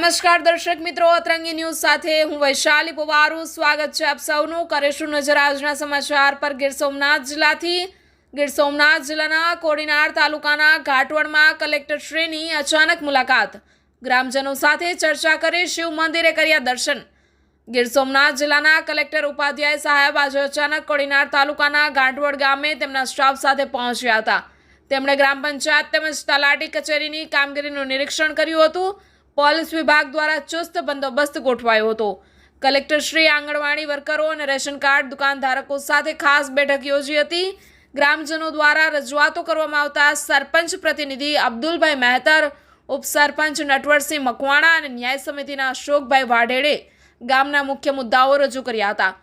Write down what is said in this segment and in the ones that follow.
નમસ્કાર દર્શક મિત્રો, અતરંગી ન્યૂઝ સાથે હું વૈશાલી પવારું. સ્વાગત છે આપ સૌનું. કરીશું નજર આજના સમાચાર પર. ગીર સોમનાથ જિલ્લાથી, ગીર સોમનાથ જિલ્લાના કોડીનાર તાલુકાના ઘાટવડમાં કલેક્ટરશ્રીની અચાનક મુલાકાત. ગ્રામજનો સાથે ચર્ચા કરી શિવ મંદિરે કર્યા દર્શન. ગીર સોમનાથ જિલ્લાના કલેક્ટર ઉપાધ્યાય સાહેબ આજે અચાનક કોડીનાર તાલુકાના ગાંઠવડ ગામે તેમના સ્ટાફ સાથે પહોંચ્યા હતા. તેમણે ગ્રામ પંચાયત તેમજ તલાટી કચેરીની કામગીરીનું નિરીક્ષણ કર્યું હતું. પોલીસ વિભાગ દ્વારા ચુસ્ત બંદોબસ્ત ગોઠવાયો હતો. કલેક્ટરશ્રી આંગણવાડી વર્કરો અને રેશન કાર્ડ દુકાનધારકો સાથે ખાસ બેઠક યોજી હતી. ગ્રામજનો દ્વારા રજૂઆતો કરવામાં આવતા સરપંચ પ્રતિનિધિ અબ્દુલભાઈ મહેતર, ઉપસરપંચ નટવરસિંહ મકવાણા અને ન્યાય સમિતિના અશોકભાઈ વાઢેડે ગામના મુખ્ય મુદ્દાઓ રજૂ કર્યા હતા.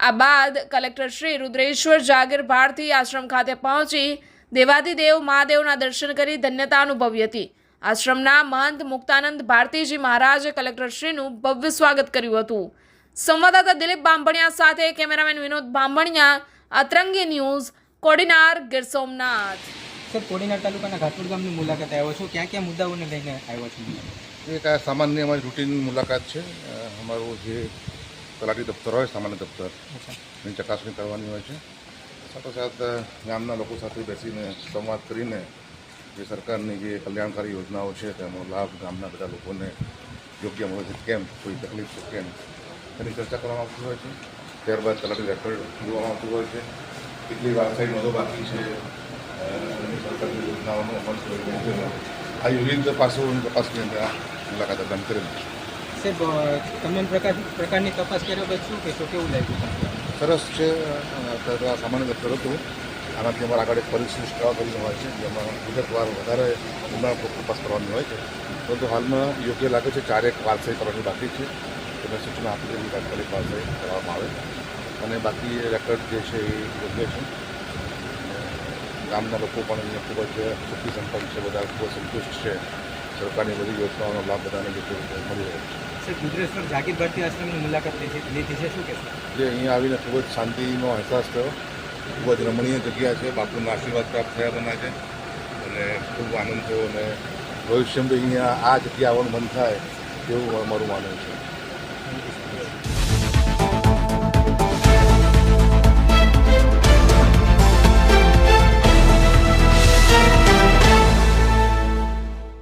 આ બાદ કલેક્ટર શ્રી રુદ્રેશ્વર જાગીર ભારતી આશ્રમ ખાતે પહોંચી દેવાદિદેવ મહાદેવના દર્શન કરી ધન્યતા અનુભવી હતી. આશ્રમના મહંત મુક્તાનંદ ભારતીજી મહારાજે કલેક્ટરશ્રીનું ભવ્ય સ્વાગત કર્યું હતું. સંવાદદાતા દિલીપ બાંભણિયા સાથે cameraman Vinod Bambhaniya Atrangi news Kodinar Gir Somnath. Sir Kodinar તાલુકાના ઘાટપુર ગામની મુલાકાત આવ્યો છું. ક્યાં ક્યાં મુદ્દાઓને લઈને આવ્યો છું? એક આ સામાન્ય અમારી રૂટીન મુલાકાત છે. અમારું જે તલાટી દફતર હોય સામાન્ય દફતર એની ચકાસણી કરવાની હોય છે. સાથોસાથ અ, ગામના લોકો સાથે બેસીને સંવાદ કરીને જે સરકારની જે કલ્યાણકારી યોજનાઓ છે તેનો લાભ ગામના બધા લોકોને યોગ્ય મળે છે. કેમ? કોઈ તકલીફ છે? કેમ? તેની ચર્ચા કરવામાં આવતી હોય છે. ત્યારબાદ તલાટી રેકોર્ડ જોવામાં આવતું હોય છે. કેટલી વારસાઈ નોંધો બાકી છે? સરકારની યોજનાઓનો અમલ આ વિવિધ પાસોની તપાસની અંદર મુલાકાત અદાન કરેલી છે. સાહેબ અ, પ્રકાર પ્રકારની તપાસ કર્યા બાદ શું કહેશો? કેવું લાગ્યું તમને? સરસ છે. સામાન્ય દફતર હતું. આનાથી અમારે આગળ એક પરિસ્થિતિ સ્ટાવ કરીને હોય છે જેમાં વિગતવાર વધારે ઊંડાણપૂર્વક તપાસ કરવાની હોય છે. પરંતુ હાલમાં યોગ્ય લાગે છે ચારેક વારસાઈ કરવાની બાકી છે. તેને સૂચના આપી દેવી તાત્કાલિક વારસાઈ કરવામાં આવે. અને બાકી રેકોર્ડ જે છે એ યોગ્ય છે. ગામના લોકો પણ અહીંયા ખૂબ જ સુખી સંપન્ન છે બધા ખૂબ જ સંતુષ્ટ છે. સરકારની બધી યોજનાઓનો લાભ બધાને રીતે મળી રહ્યો છે. સર ગુજરાતભર જાગીર ભારતી આશ્રમની મુલાકાત લીધી છે શું કહેશો? જે અહીંયા આવીને ખૂબ જ શાંતિનો અહેસાસ થયો. ખૂબ જ રમણીય જગ્યા છે. બાપુના આશીર્વાદ પ્રાપ્ત થયા બના છે. અને ખૂબ આનંદ થયો અને ભવિષ્યમાં અહીંયા આ જગ્યા આવવાનું મન થાય તેવું અમારું માનવું છે.